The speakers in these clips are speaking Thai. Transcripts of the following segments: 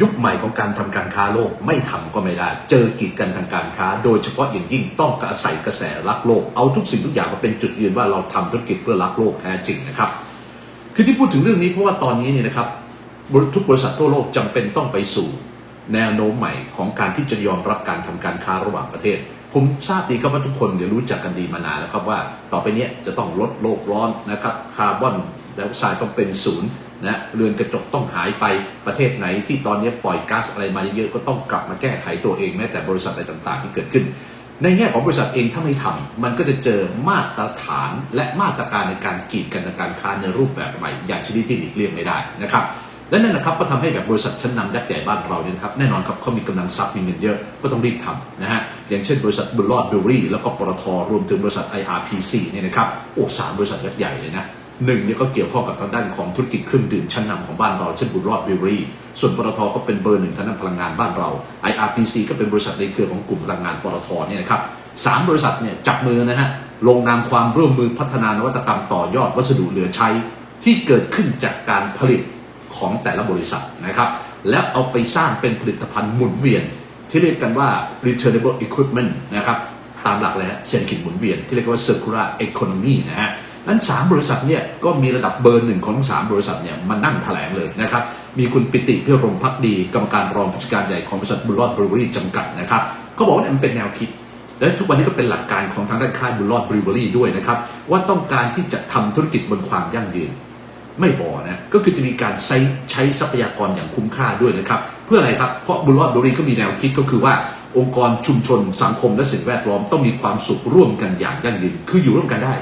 ยุคใหม่ของการทำการค้าโลกไม่ทำก็ไม่ได้ เจอกีดกันทางการค้า โดยเฉพาะอย่างยิ่งต้องอาศัยกระแสรักโลก เอาทุกสิ่งทุกอย่างมาเป็นจุดยืนว่าเราทำธุรกิจเพื่อรักโลกแท้จริงนะครับ คือที่พูดถึงเรื่องนี้เพราะว่าตอนนี้เนี่ยนะครับทุกบริษัททั่วโลกจำเป็นต้องไปสู่ แนวโน้มใหม่ของการที่จะยอมรับการทำการค้าระหว่างประเทศ ผมทราบดีครับว่าทุกคนเดี๋ยวรู้จักกันดีมานานแล้วครับว่า ต่อไปนี้จะต้องลดโลกร้อนนะครับคาร์บอนไดออกไซด์ต้องเป็นศูนย์ นะเรือนกระจกต้องหายไปประเทศไหนที่ตอนนี้ปล่อยก๊าซอะไรมาเยอะๆก็ต้องกลับมาแก้ไขตัวเองแม้แต่บริษัทอะไรต่างๆ ที่เกิดขึ้น ในแง่ของบริษัทเองถ้าไม่ทำมันก็จะเจอมาตรฐานและมาตรการในการกีดกันการค้าในรูปแบบใหม่อย่างชนิดที่หลีกเลี่ยงไม่ได้นะครับและนั่นนะครับก็ทำให้แบบบริษัทชั้นนำยักษ์ใหญ่บ้านเราเนี่ยครับแน่นอนครับเขามีกำลังทรัพย์มีเงินเยอะก็ต้องรีบทำนะฮะอย่างเช่นบริษัทบุลลอดบิวรี่แล้วก็ปตทรวมถึงบริษัท IRPC เนี่ยนะครับโอ้สามบริษัทยักษ์ใหญ่เลยนะ หนึ่งเนี่ยก็เกี่ยวข้องกับทางด้านของธุรกิจเครื่องดื่มชั้นนำของบ้านเราเช่นบุลลอดบิวรี่ ส่วนปตทก็เป็นเบอร์หนึ่งทางด้านพลังงานบ้านเรา IRPC ก็เป็นบริษัทในเครือของกลุ่มพลังงานปตทเนี่ยนะครับสามบริษัทเนี่ยจับมือนะฮะลงนามความร่วมมือพัฒนานวัตกรรมต่อยอดวัสดุเหลือใช้ ที่เกิดขึ้นจากการผลิตของแต่ละบริษัทนะครับแล้วเอาไปสร้างเป็นผลิตภัณฑ์หมุนเวียน ที่เรียกกันว่า returnable equipment นะครับตามหลักเลยฮะเศรษฐกิจหมุนเวียนที่เรียกว่า circular economy นะฮะ นั้นสามบริษัทเนี่ยก็มีระดับเบอร์หนึ่งของทั้งสามบริษัทเนี่ยมานั่งแถลงเลยนะครับ มีคุณปิติเพื่อรมพักดีกรรมการรองผู้จัดการใหญ่ของบริษัทบุลลอดบริวรี่จำกัดนะครับเขาบอกว่ามันเป็นแนวคิด และทุกวันนี้ก็เป็นหลักการของทางด้านค่ายบุลลอดบริวรี่ด้วยนะครับว่าต้องการที่จะทำธุรกิจบนความยั่งยืน ไม่พอนะก็คือจะมีการใช้ใช้ทรัพยากรอย่างคุ้มค่าด้วยนะครับเพื่ออะไรครับเพราะบุญรอดบุรีก็มีแนวคิดก็คือว่าองค์กรชุมชน สังคมและสิ่งแวดล้อมต้องมีความสุขร่วมกันอย่างยั่งยืน คืออยู่ร่วมกันได้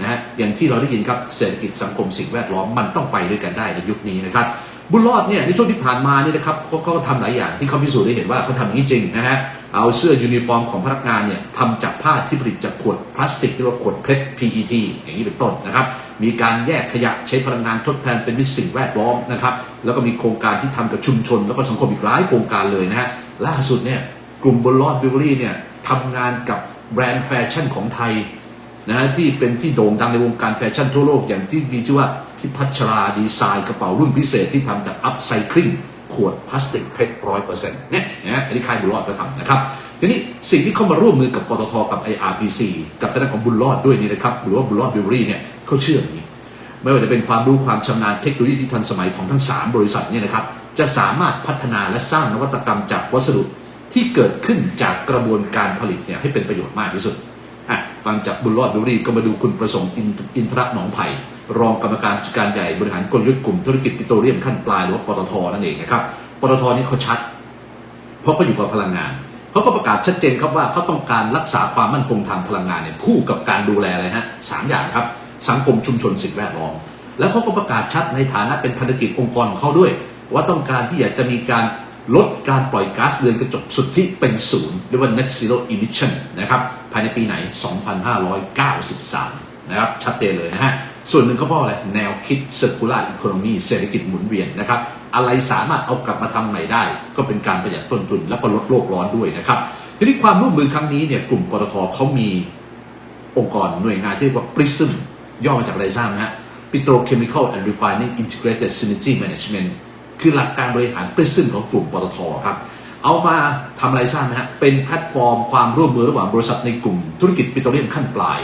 นะฮะอย่างที่เราได้ยินครับเศรษฐกิจสังคมสิ่งแวดล้อมมันต้องไปด้วยกันได้ในยุคนี้นะครับบุญรอดเนี่ยในช่วงที่ผ่านมานี่นะครับเขาก็ทำหลายอย่างที่เขาพิสูจน์ได้เห็นว่าเขาทำอย่างนี้จริงนะฮะเอาเสื้อยูนิฟอร์มของพนักงานเนี่ยทำจากผ้าที่ผลิตจากขวดพลาสติกที่เรียกว่าขวดเพชร PET อย่างนี้เป็นต้นนะครับมีการแยกขยะใช้พลังงานทดแทนเป็นวิสิ่งแวดล้อมนะครับแล้วก็มีโครงการที่ทำกับชุมชน แล้วก็สังคมอีกหลายโครงการเลยนะฮะล่าสุดเนี่ยกลุ่มบนลอดบิวเบอรี่เนี่ยทำงานกับแบรนด์แฟชั่นของไทย นะที่เป็นที่โด่งดังในวงการแฟชั่นทั่วโลกอย่างที่มีชื่อว่าพิพัชราดีไซน์กระเป๋ารุ่นพิเศษที่ทำจากอัพไซคลิงขวดพลาสติกเพชรร้อยเปอร์เซ็นต์เนี่ยนะอันนี้ค่ายบุญรอดก็ทำนะครับ ทีนี้สิ่งที่เข้ามาร่วมมือกับปตทกับ IRPC กับทางด้านของบุญรอดด้วยนี่นะครับหรือว่าบุญรอดบิวรี่เนี่ยเขาเชื่ออย่างนี้ไม่ว่าจะเป็นความรู้ความชำนาญเทคโนโลยีที่ทันสมัยของทั้ง 3 บริษัทเนี่ยนะครับจะสามารถพัฒนาและสร้างนวัตกรรมจากวัสดุที่เกิดขึ้นจากกระบวนการผลิตเนี่ยให้เป็นประโยชน์มากที่สุด ฟังจากบุญรอดบุรีก็มาดูคุณประสงค์อินทรหนองไผ่รองกรรมการผู้จัดการใหญ่บริหารกลยุทธ์กลุ่มธุรกิจปิโตรเลียมขั้นปลายหรือว่าปตทนั่นเองนะครับปตทนี่เขาชัด เพราะเขาอยู่กับพลังงานเขาก็ประกาศชัดเจนครับว่าเขาต้องการรักษาความมั่นคงทางพลังงานเนี่ยคู่กับการดูแลอะไรฮะสามอย่างครับ สังคมชุมชนสิ่งแวดล้อมแล้วเขาก็ประกาศชัดในฐานะเป็นพันธกิจองค์กรของเขาด้วย ว่าต้องการที่อยากจะมีการ ลดการปล่อยก๊าซเรือนกระจกสุทธิเป็นศูนย์เรียกว่า net zero emission นะครับภายในปีไหน 2593 นะครับชัดเจนเลยนะฮะ ส่วนหนึ่งก็เพราะอะไรแนวคิด circular economy เศรษฐกิจหมุนเวียนนะครับ อะไรสามารถเอากลับมาทำใหม่ได้ ก็เป็นการประหยัดต้นทุน แล้วก็ลดโลกร้อนด้วยนะครับ ทีนี้ความร่วมมือครั้งนี้เนี่ยกลุ่มปตทเขามีองค์กรหน่วยงานที่เรียกว่า PRISM ย่อมาจากอะไรทราบไหมฮะ Petrochemical and Refining Integrated Synergy Management คือหลักการบริหาร PRISM ของกลุ่มปตทครับ เอามาทำอะไรทราบไหมฮะ เป็นแพลตฟอร์มความร่วมมือระหว่างบริษัทในกลุ่มธุรกิจปิโตรเลียมขั้นปลาย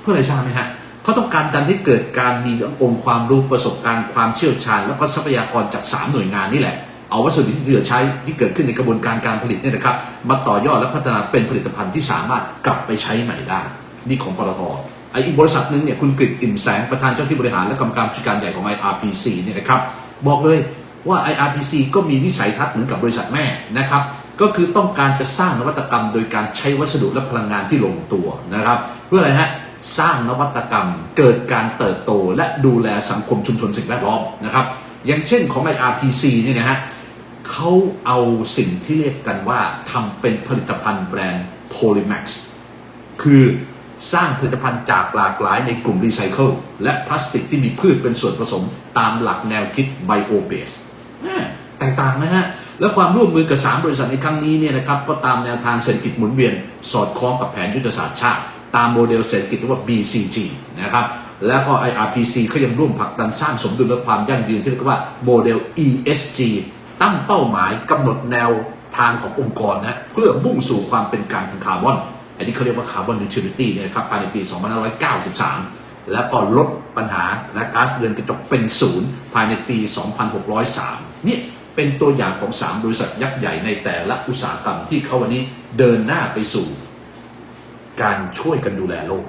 เพื่ออะไรทราบไหมฮะเขาต้องการดันให้เกิดการมีองค์ความรู้ประสบการณ์ความเชี่ยวชาญ แล้วก็ทรัพยากรจาก 3 หน่วยงานนี่แหละ เอาวัสดุที่เหลือใช้ที่เกิดขึ้นในกระบวนการการผลิตเนี่ยนะครับ มาต่อยอดและพัฒนาเป็นผลิตภัณฑ์ที่สามารถกลับไปใช้ใหม่ได้ นี่ของปตทไอ้อีกบริษัทหนึ่งเนี่ยคุณกฤษอิ่มแสงประธานเจ้าที่บริหารและกรรมการผู้จัดการใหญ่ของ IRPC เนี่ยนะครับบอกเลย ว่า IRPC ก็มีวิสัยทัศน์เหมือนกับบริษัทแม่นะครับ ก็คือต้องการจะสร้างนวัตกรรม โดยการใช้วัสดุและพลังงานที่ลงตัวนะครับ เพื่ออะไรฮะสร้างนวัตกรรม เกิดการเติบโตและดูแลสังคมชุมชนสิ่งแวดล้อมนะครับ อย่างเช่นของ IRPC เนี่ยนะฮะเขาเอาสิ่งที่เรียกกันว่าทำเป็นผลิตภัณฑ์แบรนด์ Polymax คือสร้างผลิตภัณฑ์จากหลากหลายในกลุ่มรีไซเคิลและพลาสติกที่มีพืชเป็นส่วนผสมตามหลักแนวคิด Bio Base แม่ แตกต่างนะฮะและความร่วมมือกับ 3 บริษัทในครั้งนี้เนี่ยนะครับก็ตามแนวทางเศรษฐกิจหมุนเวียน สอดคล้องกับแผนยุทธศาสตร์ชาติ ตามโมเดลเศรษฐกิจเรียกว่า BCG นะครับแล้วก็ IRPC เขายังร่วมผลักดันสร้างสมดุลและความยั่งยืนที่เรียกว่าโมเดล ESG ตั้งเป้าหมายกำหนดแนวทางขององค์กรนะเพื่อมุ่งสู่ความเป็นกลางทางคาร์บอน อันนี้เขาเรียกว่าคาร์บอนนิวทริลิตี้เนี่ยนะครับภายในปี 2593 แล้วก็ลดปัญหาและก๊าซเรือนกระจกเป็นศูนย์ภายในปี 2603 เนี่ยเป็นตัวอย่างของ 3 บริษัทยักษ์ใหญ่ในแต่ละอุตสาหกรรมที่เขาวันนี้เดินหน้าไปสู่ การช่วยกันดูแลโลก